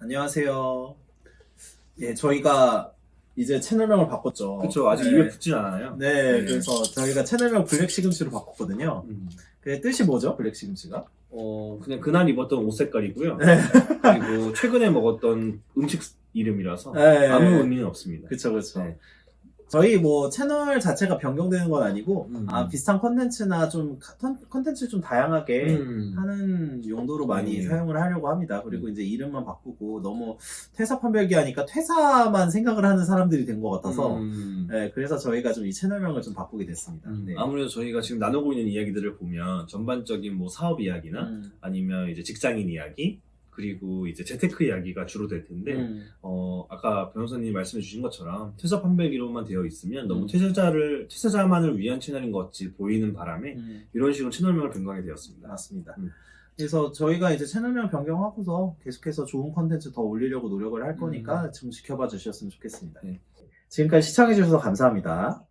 안녕하세요. 예, 저희가 이제 채널명을 바꿨죠. 그쵸 아직 네. 입에 붙진 않아요. 네, 네. 그래서 저희가 채널명 블랙 시금치로 바꿨거든요. 음. 그 뜻이 뭐죠, 블랙 시금치가? 어 그냥 그날 입었던 옷 색깔이고요. 네. 그리고 최근에 먹었던 음식 이름이라서 네. 아무 의미는 없습니다. 그쵸, 그쵸. 네. 저희 뭐 채널 자체가 변경되는 건 아니고, 음. 아, 비슷한 컨텐츠나 좀, 컨- 컨텐츠 좀 다양하게 음. 하는 용도로 많이 네. 사용을 하려고 합니다. 그리고 이제 이름만 바꾸고 너무 퇴사 판별기 하니까 퇴사만 생각을 하는 사람들이 된 것 같아서, 음. 네, 그래서 저희가 좀 이 채널명을 좀 바꾸게 됐습니다. 음, 네. 아무래도 저희가 지금 나누고 있는 이야기들을 보면 전반적인 뭐 사업 이야기나 음, 아니면 이제 직장인 이야기 그리고 이제 재테크 이야기가 주로 될 텐데 음, 어 아까 변호사님이 말씀해 주신 것처럼 퇴사 판별기로만 되어 있으면 너무 음. 퇴사자를 퇴사자만을 위한 채널인 것 같이 보이는 바람에 음, 이런 식으로 채널명을 변경하게 되었습니다. 맞습니다. 음. 그래서 저희가 이제 채널명 변경하고서 계속해서 좋은 컨텐츠 더 올리려고 노력을 할 음. 거니까 좀 지켜봐 주셨으면 좋겠습니다. 네. 지금까지 시청해 주셔서 감사합니다.